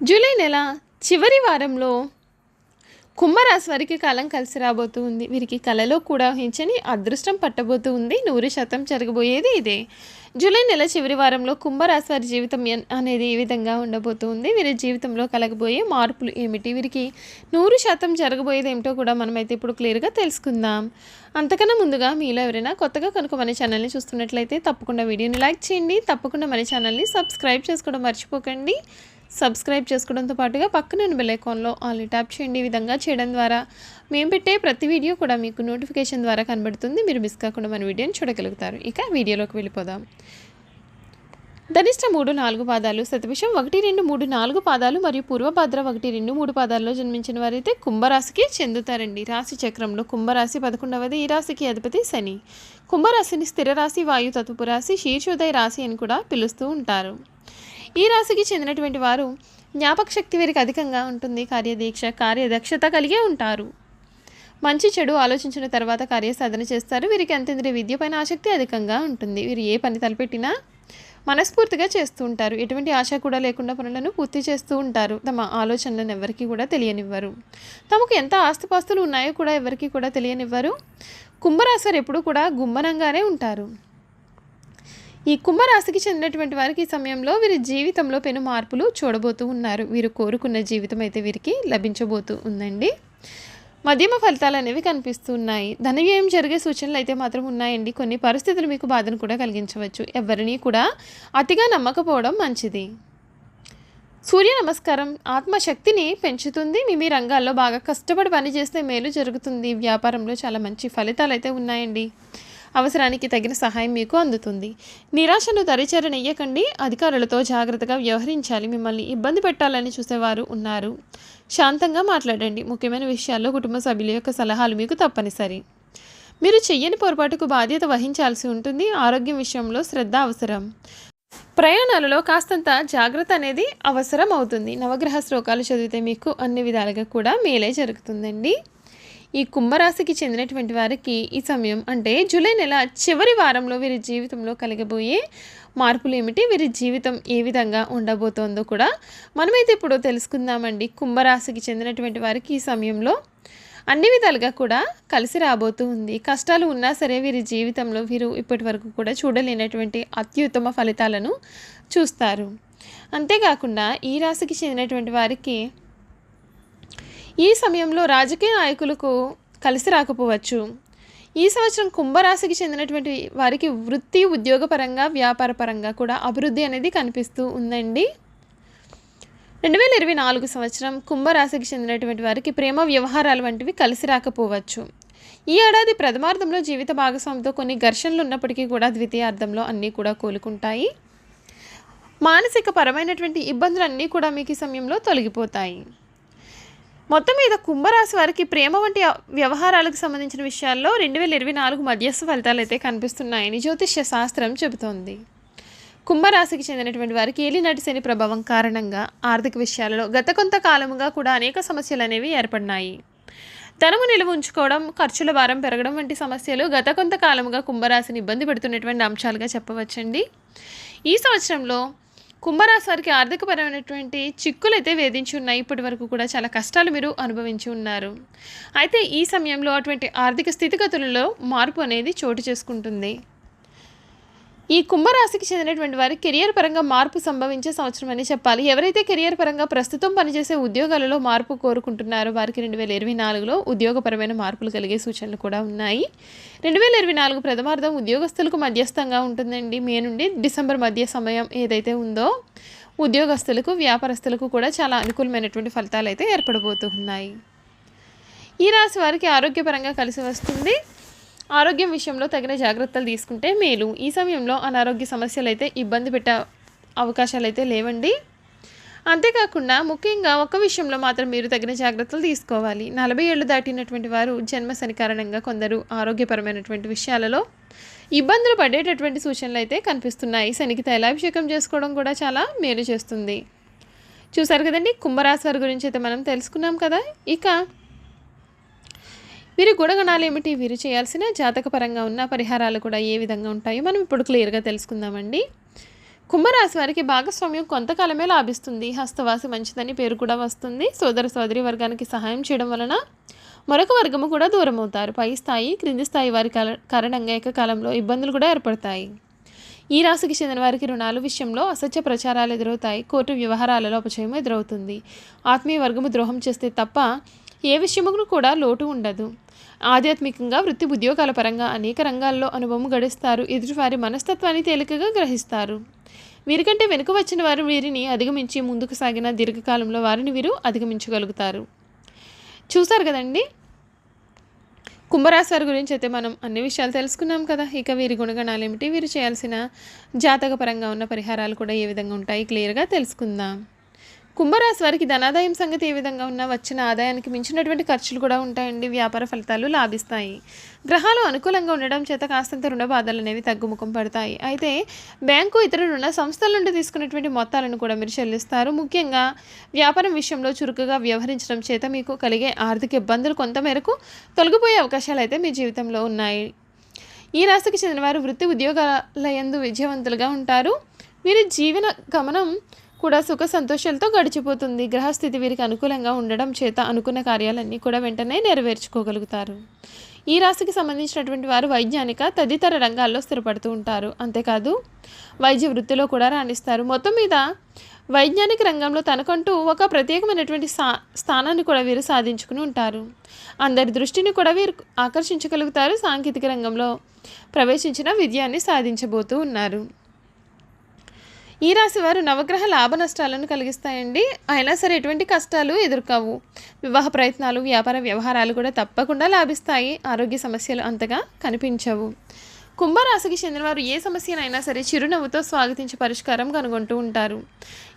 July నెల చివరి వారంలో కుంభరాశి వారికి కాలం కలిసి రాబోతూ ఉంది. వీరికి కళలో కూడా ఊహించని అదృష్టం పట్టబోతూ ఉంది. నూరు శాతం జరగబోయేది ఇదే. జూలై నెల చివరి వారంలో కుంభరాశి వారి జీవితం అనేది ఈ విధంగా ఉండబోతూ ఉంది. వీరి జీవితంలో కలగబోయే మార్పులు ఏమిటి? వీరికి నూరు శాతం జరగబోయేది ఏమిటో కూడా మనమైతే ఇప్పుడు క్లియర్గా తెలుసుకుందాం. అంతకన్నా ముందుగా మీలో ఎవరైనా కొత్తగా కనుక మన ఛానల్ని చూస్తున్నట్లయితే తప్పకుండా వీడియోని లైక్ చేయండి. తప్పకుండా మన ఛానల్ని సబ్స్క్రైబ్ చేసుకోవడం మర్చిపోకండి. సబ్స్క్రైబ్ చేసుకోవడంతో పాటుగా పక్కన బెల్ ఐకాన్లో ఆల్ ట్యాప్ చేయండి. ఈ విధంగా చేయడం ద్వారా మేము పెట్టే ప్రతి వీడియో కూడా మీకు నోటిఫికేషన్ ద్వారా కనబడుతుంది. మీరు మిస్ కాకుండా మన వీడియోని చూడగలుగుతారు. ఇక వీడియోలోకి వెళ్ళిపోదాం. ధనిష్ట మూడు నాలుగు పాదాలు శతభిషం ఒకటి రెండు మూడు నాలుగు పాదాలు మరియు పూర్వభద్ర ఒకటి రెండు మూడు పాదాల్లో జన్మించిన వారైతే కుంభరాశికి చెందుతారండి. రాశి చక్రంలో కుంభరాశి పదకొండవది ఈ రాశికి అధిపతి శని. కుంభరాశిని స్థిర రాశి వాయు తత్వపు రాశి శీర్షోదయ రాశి అని కూడా పిలుస్తూ ఉంటారు. ఈ రాశికి చెందినటువంటి వారు జ్ఞాపక శక్తి వీరికి అధికంగా ఉంటుంది. కార్యదీక్ష కార్యదక్షత కలిగే ఉంటారు. మంచి చెడు ఆలోచించిన తర్వాత కార్యసాధన చేస్తారు. వీరికి అంతేంద్రియ విద్య పైన ఆసక్తి అధికంగా ఉంటుంది. వీరు ఏ పని తలపెట్టినా మనస్ఫూర్తిగా చేస్తూ ఉంటారు. ఎటువంటి ఆశ కూడా లేకుండా పనులను పూర్తి చేస్తూ ఉంటారు. తమ ఆలోచనలను ఎవరికి కూడా తెలియనివ్వరు. తమకు ఎంత ఆస్తిపాస్తులు ఉన్నాయో కూడా ఎవరికి కూడా తెలియనివ్వరు. కుంభరాశి వారు ఎప్పుడూ కూడా గుమ్మనంగానే ఉంటారు. ఈ కుంభరాశికి చెందినటువంటి వారికి ఈ సమయంలో వీరి జీవితంలో పెను మార్పులు చూడబోతూ ఉన్నారు. వీరు కోరుకున్న జీవితం అయితే వీరికి లభించబోతూ ఉందండి. మధ్యమ ఫలితాలు అనేవి కనిపిస్తున్నాయి. ధన వ్యయం జరిగే సూచనలు అయితే మాత్రం ఉన్నాయండి. కొన్ని పరిస్థితులు మీకు బాధను కూడా కలిగించవచ్చు. ఎవరిని కూడా అతిగా నమ్మకపోవడం మంచిది. సూర్య నమస్కారం ఆత్మశక్తిని పెంచుతుంది. మీ మీ రంగాల్లో బాగా కష్టపడి పనిచేస్తే మేలు జరుగుతుంది. వ్యాపారంలో చాలా మంచి ఫలితాలు అయితే ఉన్నాయండి. అవసరానికి తగిన సహాయం మీకు అందుతుంది. నిరాశను దరిచేరనియ్యకండి అధికారులతో జాగ్రత్తగా వ్యవహరించాలి. మిమ్మల్ని ఇబ్బంది పెట్టాలని చూసేవారు ఉన్నారు. శాంతంగా మాట్లాడండి. ముఖ్యమైన విషయాల్లో కుటుంబ సభ్యుల యొక్క సలహాలు మీకు తప్పనిసరి. మీరు చెయ్యని పొరపాటుకు బాధ్యత వహించాల్సి ఉంటుంది. ఆరోగ్యం విషయంలో శ్రద్ధ అవసరం. ప్రయాణాలలో కాస్తంత జాగ్రత్త అనేది అవసరం అవుతుంది నవగ్రహ శ్లోకాలు చదివితే మీకు అన్ని విధాలుగా కూడా మేలే జరుగుతుందండి. ఈ కుంభరాశికి చెందినటువంటి వారికి ఈ సమయం అంటే జూలై నెల చివరి వారంలో వీరి జీవితంలో కలిగబోయే మార్పులు ఏమిటి వీరి జీవితం ఏ విధంగా ఉండబోతోందో కూడా మనమైతే ఇప్పుడు తెలుసుకుందామండి. కుంభరాశికి చెందినటువంటి వారికి ఈ సమయంలో అన్ని విధాలుగా కూడా కలిసి రాబోతూ ఉంది. కష్టాలు ఉన్నా సరే వీరి జీవితంలో వీరు ఇప్పటి వరకు కూడా చూడలేనటువంటి అత్యుత్తమ ఫలితాలను చూస్తారు. అంతేకాకుండా ఈ రాశికి చెందినటువంటి వారికి ఈ సమయంలో రాజకీయ నాయకులకు కలిసి రాకపోవచ్చు. ఈ సంవత్సరం కుంభరాశికి చెందినటువంటి వారికి వృత్తి ఉద్యోగపరంగా వ్యాపారపరంగా కూడా అభివృద్ధి అనేది కనిపిస్తూ ఉందండి. రెండు వేల ఇరవై నాలుగు సంవత్సరం కుంభరాశికి చెందినటువంటి వారికి ప్రేమ వ్యవహారాలు వంటివి కలిసి రాకపోవచ్చు. ఈ ఏడాది ప్రథమార్థంలో జీవిత భాగస్వామితో కొన్ని ఘర్షణలు ఉన్నప్పటికీ కూడా ద్వితీయార్థంలో అన్నీ కూడా కోలుకుంటాయి. మానసిక పరమైనటువంటి ఇబ్బందులు అన్నీ కూడా మీకు ఈ సమయంలో తొలగిపోతాయి. మొత్తం మీద కుంభరాశి వారికి ప్రేమ వంటి వ్యవహారాలకు సంబంధించిన విషయాల్లో రెండు వేల ఇరవై నాలుగు మధ్యస్థ ఫలితాలు అయితే కనిపిస్తున్నాయని జ్యోతిష్య శాస్త్రం చెబుతోంది. కుంభరాశికి చెందినటువంటి వారికి ఏలినాటి శని ప్రభావం కారణంగా ఆర్థిక విషయాలలో గత కొంతకాలముగా కూడా అనేక సమస్యలు అనేవి ఏర్పడినాయి. ధనము నిలువ ఉంచుకోవడం ఖర్చుల భారం పెరగడం వంటి సమస్యలు గత కొంతకాలముగా కుంభరాశిని ఇబ్బంది పెడుతున్నటువంటి అంశాలుగా చెప్పవచ్చండి. ఈ సంవత్సరంలో కుంభరాశి వారికి ఆర్థికపరమైనటువంటి చిక్కులు అయితే వేధించి ఉన్నాయి ఇప్పటి వరకు కూడా చాలా కష్టాలు మీరు అనుభవించి ఉన్నారు. అయితే ఈ సమయంలో అటువంటి ఆర్థిక స్థితిగతులలో మార్పు అనేది చోటు చేసుకుంటుంది. ఈ కుంభరాశికి చెందినటువంటి వారి కెరియర్ పరంగా మార్పు సంభవించే సంవత్సరం అని చెప్పాలి. ఎవరైతే కెరియర్ పరంగా ప్రస్తుతం పనిచేసే ఉద్యోగాలలో మార్పు కోరుకుంటున్నారో వారికి రెండు వేల ఇరవై నాలుగులో ఉద్యోగపరమైన మార్పులు కలిగే సూచనలు కూడా ఉన్నాయి. రెండు వేల ఇరవై నాలుగు ప్రథమార్థం ఉద్యోగస్తులకు మధ్యస్థంగా ఉంటుందండి. మే నుండి డిసెంబర్ మధ్య సమయం ఏదైతే ఉందో ఉద్యోగస్తులకు వ్యాపారస్తులకు కూడా చాలా అనుకూలమైనటువంటి ఫలితాలు అయితే ఏర్పడబోతున్నాయి. ఈ రాశి వారికి ఆరోగ్యపరంగా కలిసి వస్తుంది. ఆరోగ్యం విషయంలో తగిన జాగ్రత్తలు తీసుకుంటే మేలు. ఈ సమయంలో అనారోగ్య సమస్యలు అయితే ఇబ్బంది పెట్టే అవకాశాలు అయితే లేవండి. అంతేకాకుండా ముఖ్యంగా ఒక విషయంలో మాత్రం మీరు తగిన జాగ్రత్తలు తీసుకోవాలి. నలభై ఏళ్ళు దాటినటువంటి వారు జన్మ శని కారణంగా కొందరు ఆరోగ్యపరమైనటువంటి విషయాలలో ఇబ్బందులు పడేటటువంటి సూచనలు అయితే కనిపిస్తున్నాయి. శనికి తైలాభిషేకం చేసుకోవడం కూడా చాలా మేలు చేస్తుంది. చూసారు కదండి? కుంభరాశి వారి గురించి అయితే మనం తెలుసుకున్నాం కదా. ఇక వీరి గుణగణాలు ఏమిటి? వీరు చేయాల్సిన జాతకపరంగా ఉన్న పరిహారాలు కూడా ఏ విధంగా ఉంటాయో మనం ఇప్పుడు క్లియర్గా తెలుసుకుందామండి. కుంభరాశి వారికి భాగస్వామ్యం కొంతకాలమే లాభిస్తుంది. హస్తవాసి మంచిదని పేరు కూడా వస్తుంది. సోదర సోదరి వర్గానికి సహాయం చేయడం వలన మరొక వర్గము కూడా దూరం అవుతారు. పై స్థాయి క్రింది స్థాయి వారి కాల- కారణంగా ఏకకాలంలో ఇబ్బందులు కూడా ఏర్పడతాయి. ఈ రాశికి చెందిన వారికి రుణాలు విషయంలో అసత్య ప్రచారాలు ఎదురవుతాయి. కోర్టు వ్యవహారాలలో అపచయం ఎదురవుతుంది. ఆత్మీయ వర్గము ద్రోహం చేస్తే తప్ప ఏ విషయమును కూడా లోటు ఉండదు. ఆధ్యాత్మికంగా వృత్తి ఉద్యోగాల పరంగా అనేక రంగాల్లో అనుభవం గడిస్తారు. ఎదుటివారి మనస్తత్వాన్ని తేలికగా గ్రహిస్తారు. వీరికంటే వెనుక వచ్చిన వారు వీరిని అధిగమించి ముందుకు సాగిన దీర్ఘకాలంలో వారిని వీరు అధిగమించగలుగుతారు. చూసారు కదండి? కుంభరాశి వారి గురించి అయితే మనం అన్ని విషయాలు తెలుసుకున్నాం కదా. ఇక వీరి గుణగణాలు ఏమిటి? వీరు చేయాల్సిన జాతకపరంగా ఉన్న పరిహారాలు కూడా ఏ విధంగా ఉంటాయి? క్లియర్గా తెలుసుకుందాం. కుంభరాశి వారికి ధనాదాయం సంగతి ఏ విధంగా ఉన్నా వచ్చిన ఆదాయానికి మించినటువంటి ఖర్చులు కూడా ఉంటాయండి. వ్యాపార ఫలితాలు లాభిస్తాయి. గ్రహాలు అనుకూలంగా ఉండడం చేత కాస్తంత రుణ బాధలు అనేవి తగ్గుముఖం పడతాయి. అయితే బ్యాంకు ఇతర రుణ సంస్థల నుండి తీసుకున్నటువంటి మొత్తాలను కూడా మీరు చెల్లిస్తారు. ముఖ్యంగా వ్యాపారం విషయంలో చురుకుగా వ్యవహరించడం చేత మీకు కలిగే ఆర్థిక ఇబ్బందులు కొంతమేరకు తొలగిపోయే అవకాశాలు అయితే మీ జీవితంలో ఉన్నాయి. ఈ రాశికి చెందిన వారు వృత్తి ఉద్యోగాలయందు విజయవంతులుగా ఉంటారు. వీరి జీవన గమనం కూడా సుఖ సంతోషాలతో గడిచిపోతుంది. గ్రహస్థితి వీరికి అనుకూలంగా ఉండడం చేత అనుకున్న కార్యాలన్నీ కూడా వెంటనే నెరవేర్చుకోగలుగుతారు. ఈ రాశికి సంబంధించినటువంటి వారు వైజ్ఞానిక తదితర రంగాల్లో స్థిరపడుతూ ఉంటారు. అంతేకాదు వైద్య వృత్తిలో కూడా రాణిస్తారు. మొత్తం మీద వైజ్ఞానిక రంగంలో తనకంటూ ఒక ప్రత్యేకమైనటువంటి సా స్థానాన్ని కూడా వీరు సాధించుకుని ఉంటారు. అందరి దృష్టిని కూడా వీరు ఆకర్షించగలుగుతారు. సాంకేతిక రంగంలో ప్రవేశించిన విజయాన్ని సాధించబోతూ ఉన్నారు. ఈ రాశి వారు నవగ్రహ లాభ నష్టాలను కలిగిస్తాయండి. అయినా సరే ఎటువంటి కష్టాలు ఎదుర్కోవు. వివాహ ప్రయత్నాలు వ్యాపార వ్యవహారాలు కూడా తప్పకుండా లాభిస్తాయి. ఆరోగ్య సమస్యలు అంతగా కనిపించవు. కుంభరాశికి చెందినవారు ఏ సమస్యనైనా సరే చిరునవ్వుతో స్వాగతించి పరిష్కారం కనుగొంటూ ఉంటారు.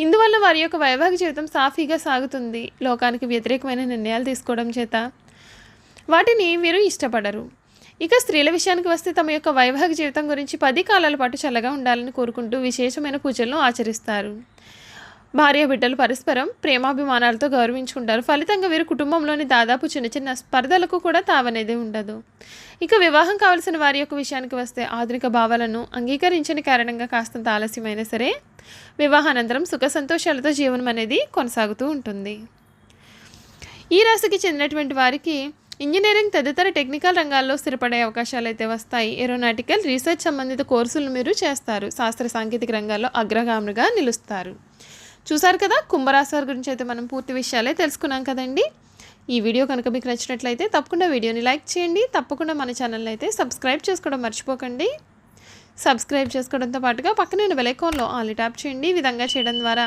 ఇందువల్ల వారి యొక్క వైవాహిక జీవితం సాఫీగా సాగుతుంది. లోకానికి వ్యతిరేకమైన నిర్ణయాలు తీసుకోవడం చేత వాటిని వీరు ఇష్టపడరు. ఇక స్త్రీల విషయానికి వస్తే తమ యొక్క వైవాహిక జీవితం గురించి పది కాలాల పాటు చల్లగా ఉండాలని కోరుకుంటూ విశేషమైన పూజలను ఆచరిస్తారు. భార్య బిడ్డలు పరస్పరం ప్రేమాభిమానాలతో గౌరవించుకుంటారు. ఫలితంగా వీరు కుటుంబంలోని దాదాపు చిన్న చిన్న స్పర్ధలకు కూడా తావనేది ఉండదు. ఇక వివాహం కావలసిన వారి యొక్క విషయానికి వస్తే ఆధునిక భావాలను అంగీకరించని కారణంగా కాస్తంత ఆలస్యమైనా సరే వివాహానంతరం సుఖ సంతోషాలతో జీవనం అనేది కొనసాగుతూ ఉంటుంది. ఈ రాశికి చెందినటువంటి వారికి ఇంజనీరింగ్ తదితర టెక్నికల్ రంగాల్లో స్థిరపడే అవకాశాలు అయితే వస్తాయి. ఏరోనాటికల్ రీసెర్చ్ సంబంధిత కోర్సులు మీరు చేస్తారు. శాస్త్ర సాంకేతిక రంగాల్లో అగ్రగాములుగా నిలుస్తారు. చూసారు కదా? కుంభరాశి వారి గురించి అయితే మనం పూర్తి విషయాలే తెలుసుకున్నాం కదండి. ఈ వీడియో కనుక మీకు నచ్చినట్లయితే తప్పకుండా వీడియోని లైక్ చేయండి. తప్పకుండా మన ఛానల్ని అయితే సబ్స్క్రైబ్ చేసుకోవడం మర్చిపోకండి. సబ్స్క్రైబ్ చేసుకోవడంతో పాటుగా పక్కనే ఉన్న బెలైకాన్లో ఆల్ ట్యాప్ చేయండి. ఈ విధంగా చేయడం ద్వారా